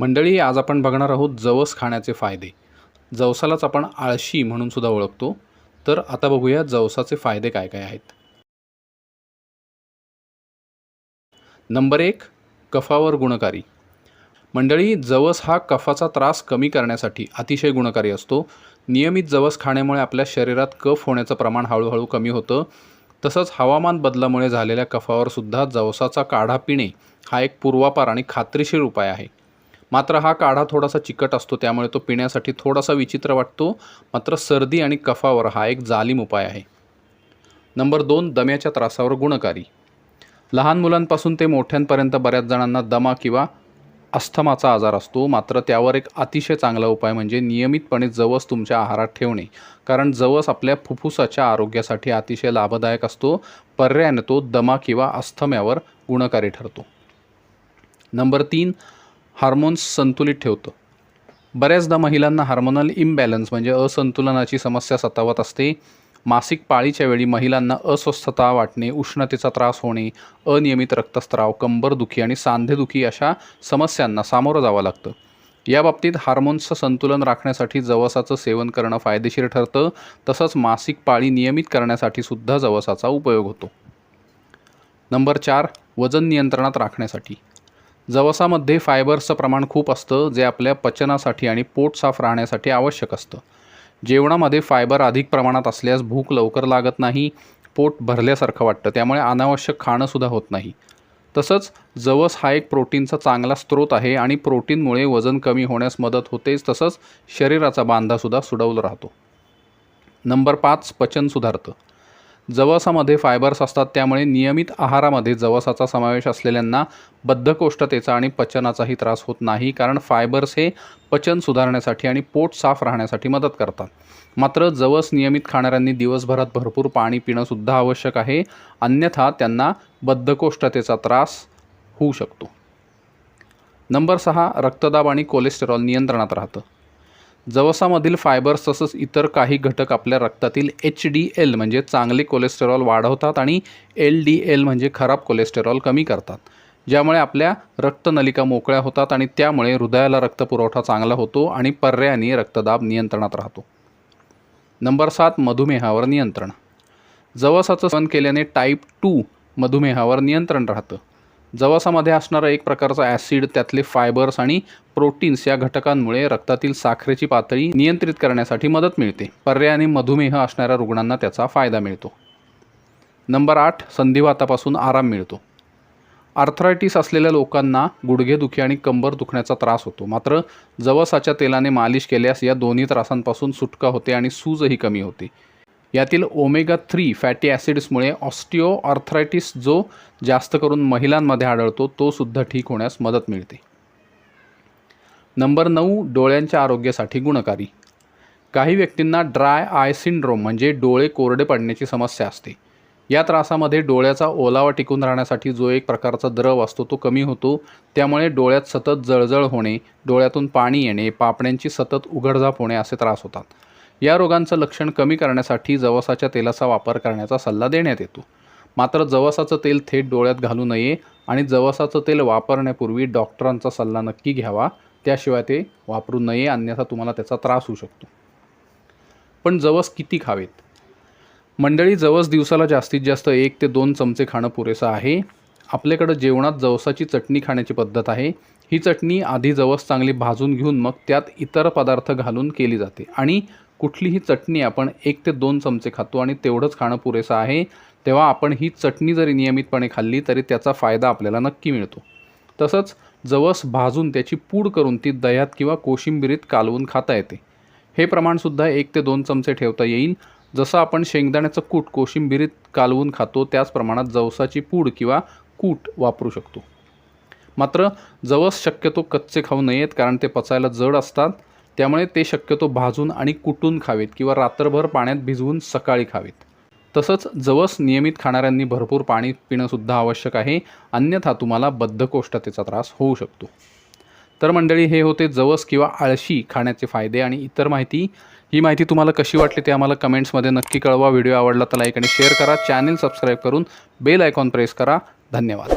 मंडळी आज आपण बघणार आहोत जवस खाण्याचे फायदे. जवसालाच आपण आळशी म्हणून सुद्धा ओळखतो. तर आता बघूया जवसाचे फायदे काय काय आहेत. नंबर एक कफावर गुणकारी. मंडळी जवस हा कफाचा त्रास कमी करण्यासाठी अतिशय गुणकारी असतो. नियमित जवस खाण्यामुळे आपल्या शरीरात कफ होण्याचं प्रमाण हळूहळू कमी होतं. तसंच हवामान बदलामुळे झालेल्या कफावर सुद्धा जवसाचा काढा पिणे हा एक पूर्वापार आणि खात्रीशीर उपाय आहे. मात्र हा काढा थोडासा चिकट असतो त्यामुळे तो पिण्यासाठी थोडासा विचित्र वाटतो. मात्र सर्दी आणि कफावर हा एक जालीम उपाय आहे. नंबर दोन दम्याच्या त्रासावर गुणकारी. लहान मुलांपासून ते मोठ्यांपर्यंत बऱ्याच जणांना दमा किंवा अस्थमाचा आजार असतो. मात्र त्यावर एक अतिशय चांगला उपाय म्हणजे नियमितपणे जवस तुमच्या आहारात ठेवणे. कारण जवस आपल्या फुफ्फुसाच्या आरोग्यासाठी अतिशय लाभदायक असतो. पर्यायाने तो दमा किंवा अस्थम्यावर गुणकारी ठरतो. नंबर तीन हार्मोन्स संतुलित ठेवतं. बऱ्याचदा महिलांना हार्मोनल इम्बॅलन्स म्हणजे असंतुलनाची समस्या सतावत असते. मासिक पाळीच्या वेळी महिलांना अस्वस्थता वाटणे उष्णतेचा त्रास होणे अनियमित रक्तस्त्राव कंबरदुखी आणि सांधेदुखी अशा समस्यांना सामोरं जावं लागतं. या बाबतीत हार्मोन्सचं संतुलन राखण्यासाठी जवसाचं सेवन करणं फायदेशीर ठरतं. तसंच मासिक पाळी नियमित करण्यासाठी सुद्धा जवसाचा उपयोग होतो. नंबर चार वजन नियंत्रणात राखण्यासाठी. जवसामध्ये फायबर्सचं प्रमाण खूप असतं जे आपल्या पचनासाठी आणि पोट साफ राहण्यासाठी आवश्यक असतं. जेवणामध्ये फायबर अधिक प्रमाणात असल्यास भूक लवकर लागत नाही पोट भरल्यासारखं वाटतं त्यामुळे अनावश्यक खाणंसुद्धा होत नाही. तसंच जवस हा एक प्रोटीनचा चांगला स्रोत आहे आणि प्रोटीनमुळे वजन कमी होण्यास मदत होतेच तसंच शरीराचा बांधासुद्धा सुडवला राहतो. नंबर पाच पचन सुधारतं. जवसामध्ये फायबर्स असतात त्यामुळे नियमित आहारामध्ये जवसाचा समावेश असलेल्यांना बद्धकोष्ठतेचा आणि पचनाचाही त्रास होत नाही कारण फायबर्स हे पचन सुधारण्यासाठी आणि पोट साफ राहण्यासाठी मदत करतात. मात्र जवस नियमित खाणाऱ्यांनी दिवसभरात भरपूर पाणी पिणंसुद्धा आवश्यक आहे अन्यथा त्यांना बद्धकोष्ठतेचा त्रास होऊ शकतो. नंबर सहा रक्तदाब आणि कोलेस्टेरॉल नियंत्रणात राहतं. जवसामधील फायबर्स तसंच इतर काही घटक आपल्या रक्तातील एच डी एल म्हणजे चांगले कोलेस्टेरॉल वाढवतात आणि एल डी एल म्हणजे खराब कोलेस्टेरॉल कमी करतात. ज्यामुळे आपल्या रक्तनलिका मोकळ्या होतात आणि त्यामुळे हृदयाला रक्तपुरवठा चांगला होतो आणि पर्यायाने रक्तदाब नियंत्रणात राहतो. नंबर सात मधुमेहावर नियंत्रण. जवसाचं सेवन केल्याने टाईप टू मधुमेहावर नियंत्रण राहतं. जवसामध्ये असणारा एक प्रकारचा ॲसिड त्यातले फायबर्स आणि प्रोटीन्स या घटकांमुळे रक्तातील साखरेची पातळी नियंत्रित करण्यासाठी मदत मिळते. पर्यायाने मधुमेह असणाऱ्या रुग्णांना त्याचा फायदा मिळतो. नंबर आठ संधिवातापासून आराम मिळतो. आर्थरायटिस असलेल्या लोकांना गुडघेदुखी आणि कंबर दुखण्याचा त्रास होतो. मात्र जवसाच्या तेलाने मालिश केल्यास या दोन्ही त्रासांपासून सुटका होते आणि सूजही कमी होते. यातील ओमेगा थ्री फॅटी ॲसिड्समुळे ऑस्टिओअर्थरायटिस जो जास्त करून महिलांमध्ये आढळतो तो सुद्धा ठीक होण्यास मदत मिळते. नंबर नऊ डोळ्यांच्या आरोग्यासाठी गुणकारी. काही व्यक्तींना ड्राय आय सिंड्रोम म्हणजे डोळे कोरडे पडण्याची समस्या असते. या त्रासामध्ये डोळ्याचा ओलावा टिकून राहण्यासाठी जो एक प्रकारचा द्रव असतो तो कमी होतो. त्यामुळे डोळ्यात सतत जळजळ होणे डोळ्यातून पाणी येणे पापण्यांची सतत उघडझाप होणे असे त्रास होतात. या रोगांचं लक्षण कमी करण्यासाठी जवसाच्या तेलाचा वापर करण्याचा सल्ला देण्यात येतो. मात्र जवसाचं तेल थेट डोळ्यात घालू नये आणि जवसाचं तेल वापरण्यापूर्वी डॉक्टरांचा सल्ला नक्की घ्यावा. त्याशिवाय ते वापरू नये अन्यथा तुम्हाला त्याचा त्रास होऊ शकतो. पण जवस किती खावेत? मंडळी जवस दिवसाला जास्तीत जास्त एक ते दोन चमचे खाणं पुरेसं आहे. आपल्याकडं जेवणात जवसाची चटणी खाण्याची पद्धत आहे. ही चटणी आधी जवस चांगली भाजून घेऊन मग त्यात इतर पदार्थ घालून केली जाते आणि कुठलीही चटणी आपण एक ते दोन चमचे खातो आणि तेवढंच खाणं पुरेसं आहे. तेव्हा आपण ही चटणी जरी नियमितपणे खाल्ली तरी त्याचा फायदा आपल्याला नक्की मिळतो. तसंच जवस भाजून त्याची पूड करून ती दह्यात किंवा कोशिंबिरीत कालवून खाता येते. हे प्रमाणसुद्धा एक ते दोन चमचे ठेवता येईल. जसं आपण शेंगदाण्याचं कूट कोशिंबिरीत कालवून खातो त्याच प्रमाणात जवसाची पूड किंवा कूट वापरू शकतो. मात्र जवस शक्यतो कच्चे खाऊ नयेत कारण ते पचायला जड असतात. त्यामुळे ते शक्यतो भाजून आणि कुटून खावेत किंवा रात्रभर पाण्यात भिजवून सकाळी खावेत. तसंच जवस नियमित खाणाऱ्यांनी भरपूर पाणी पिणंसुद्धा आवश्यक आहे अन्यथा तुम्हाला बद्धकोष्ठतेचा त्रास होऊ शकतो. तर मंडळी हे होते जवस किंवा आळशी खाण्याचे फायदे आणि इतर माहिती. ही माहिती तुम्हाला कशी वाटली ते आम्हाला कमेंट्समध्ये नक्की कळवा. व्हिडिओ आवडला तर लाईक आणि शेअर करा. चॅनल सबस्क्राईब करून बेल आयकॉन प्रेस करा. धन्यवाद.